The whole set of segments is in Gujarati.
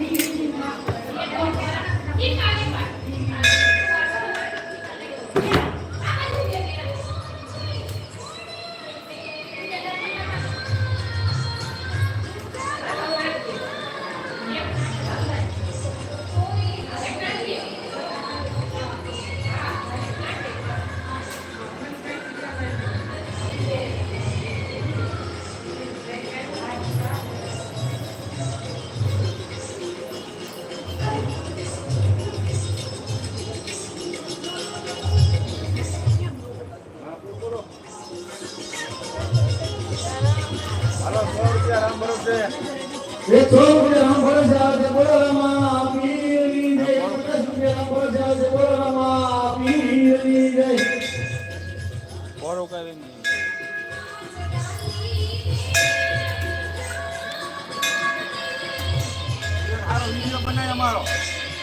你好，斑马。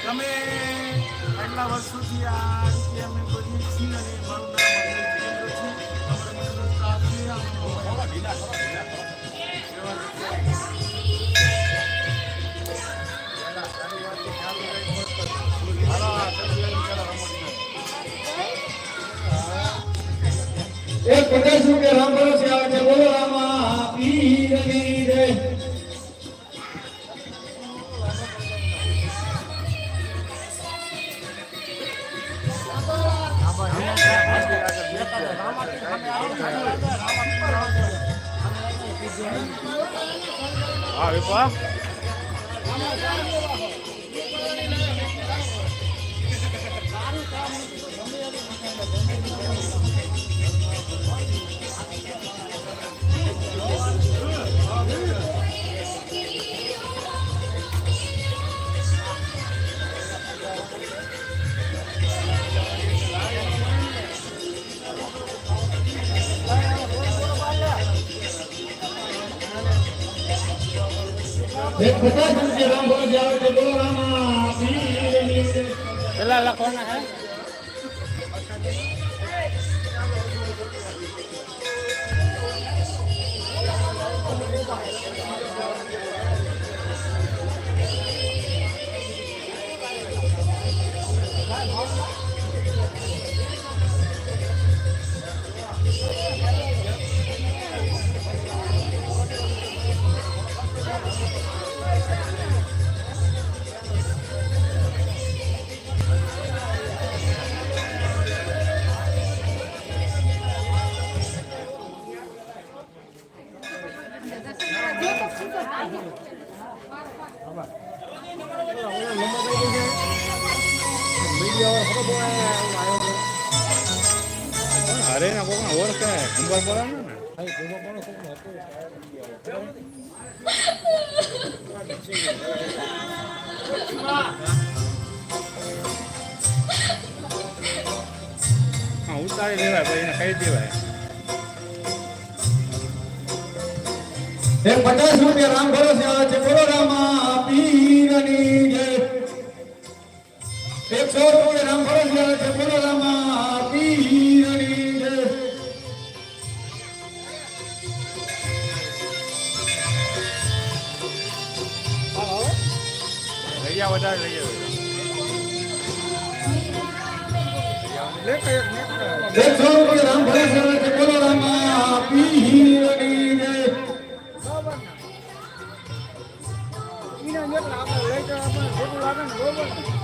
તમે આટલા વર્ષોથી આ રીતે અમે કરીએ છીએ અને હા વિપા એક પચાસ રૂપિયા રામ ભરોસે આવશે બોલો રામા પીરની જય પેલા લખવાના હે અરે ના કોક ઓળખે ખબર પડે ને હા ઉતારી દેવાય પછી એને કહી એક પચાસ રૂપિયા રામ ભરોસે છે બોલો રામા પીરની જય એકસો રૂપિયા રામ ભરોસે છે બોલો રામા એકસો રૂપિયા રામ ભલે છે બોલો રામ આપી જય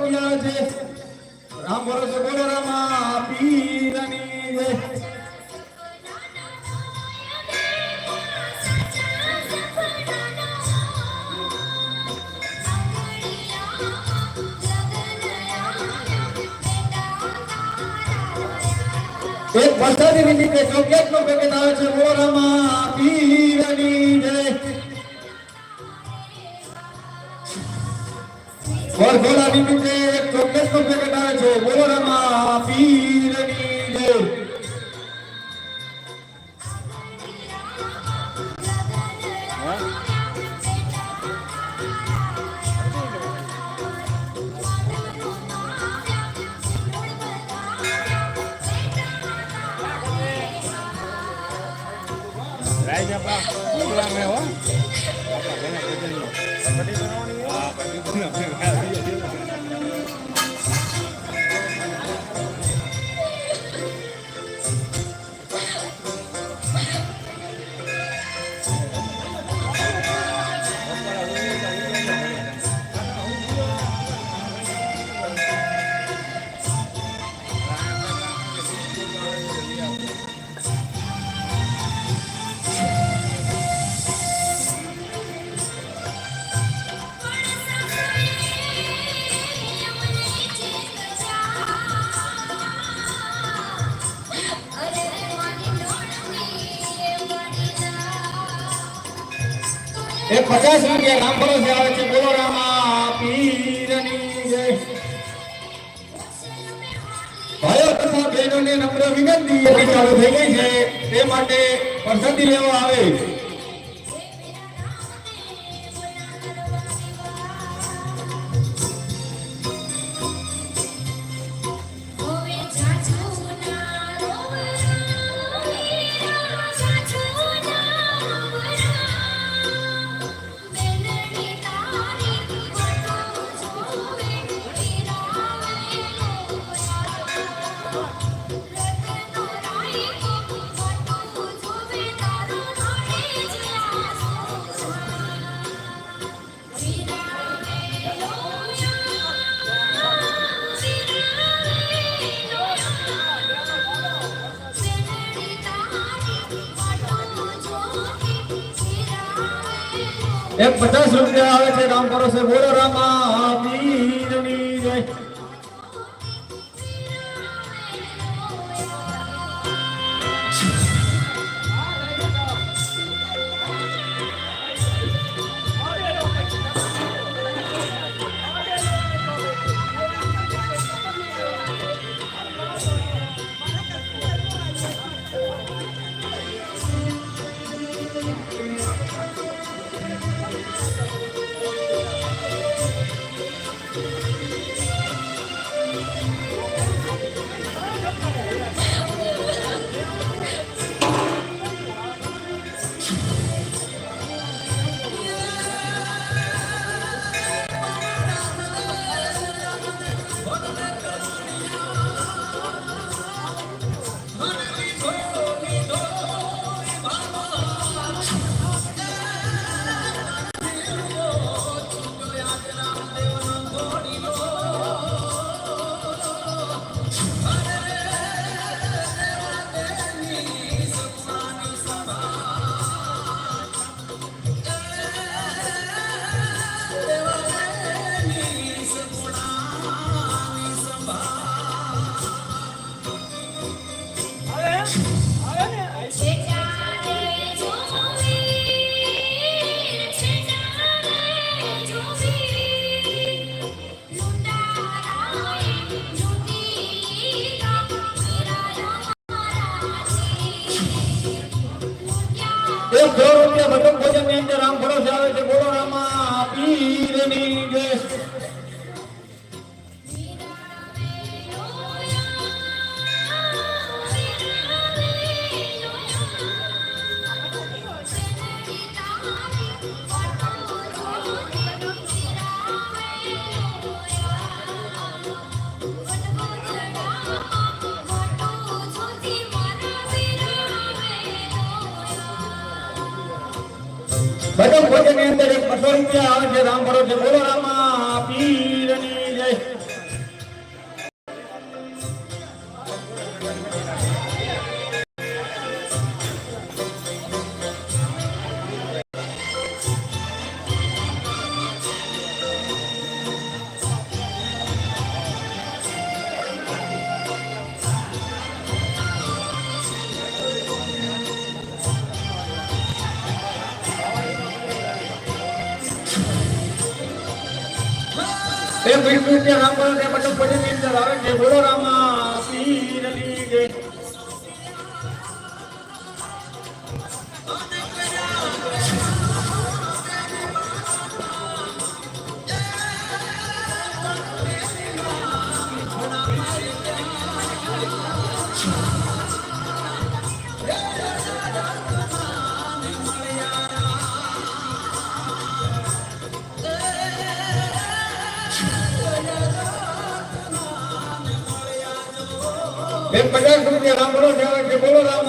આવે છે. રામ ભરોસે એક વરસાદી નિમિત્તે ચોકેટ નો પેકેટ આવે છે. બોલો રામા પીરની જય વરઘોડા નિમિત્તે એક ચોકેટ નો પેકેટ આવે છે પચાસ રૂપિયા રામ ભરોસે આવે છે બોલો રામા પીરની જય. ભાઈઓ તથા બહેનોને નમ્ર વિનંતી ચાલુ થઈ ગઈ છે. તે માટે પસંદી લેવા આવે. એક પચાસ રૂપિયા આવે છે રામ ભરોસે બોલો રામા. અંદર એક બસો રૂપિયા આવે છે વીસ રૂપિયા રામ ભરોસે ભજનની અંદર આવે છે. બોલો રામા. પચાસ રૂપિયા સાંભળો છે. બોલો રામા.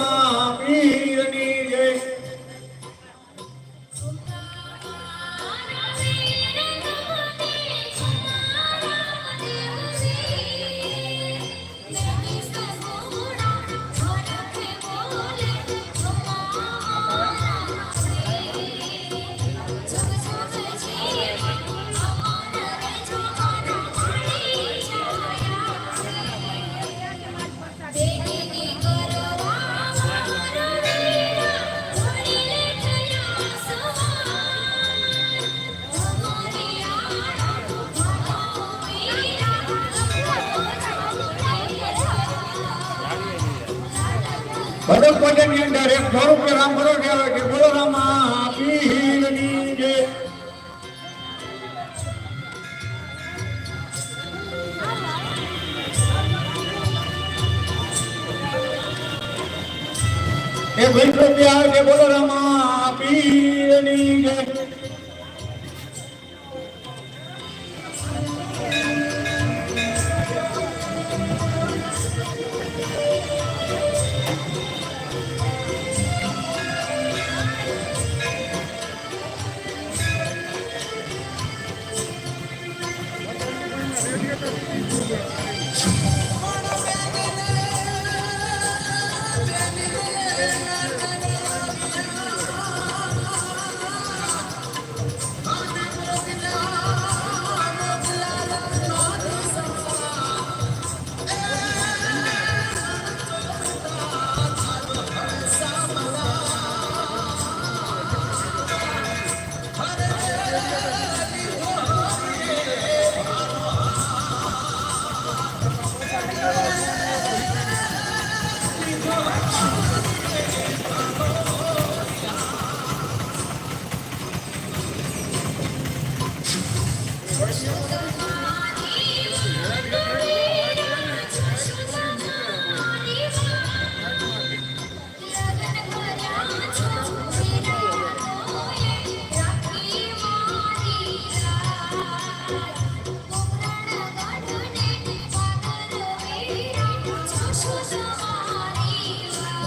ભજન ભોજનની અંદર એક સ્વરૂપ રામ ભરોસે આવે કે બોલો રામા પીરની વીસ રૂપિયા છે, બોલો રામા પીરની જય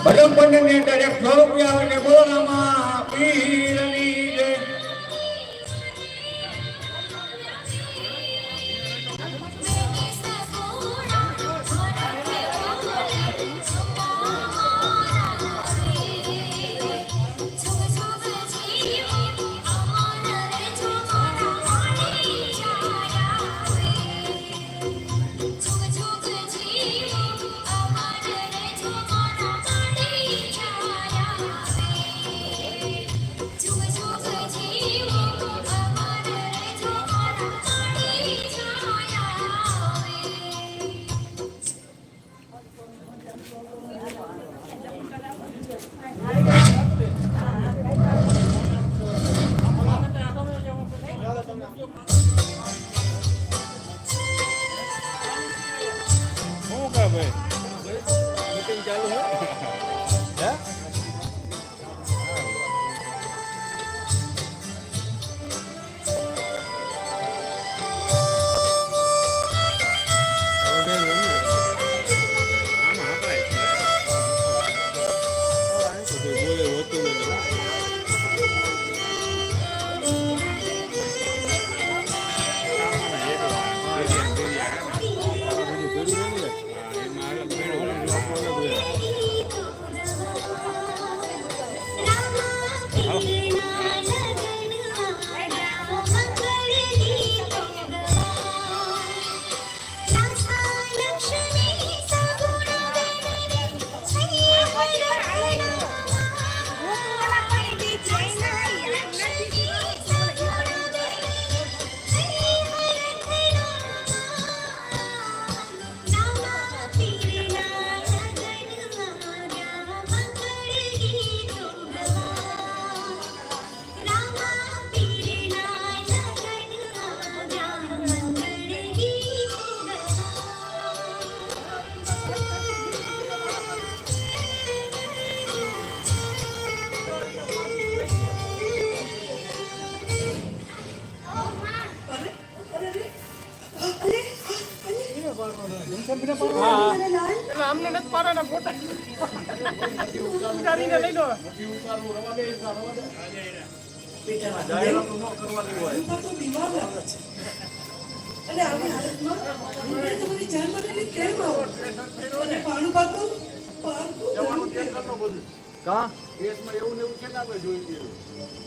ભજન ભોજનની અંદર એક સો આવે બોલામાં બોલો પીરની અમને નથી પાડવાના ફોટા ઉતારીને લઈ લો અને આવી હાલતમાં તમારી જાન બચાવી કેમ આવો અને પાણું પાકું પાકું પ્લીઝ વિશ્વાસ અને કઈ બેન મારાથી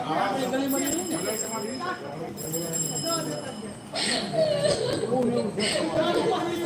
Thank you.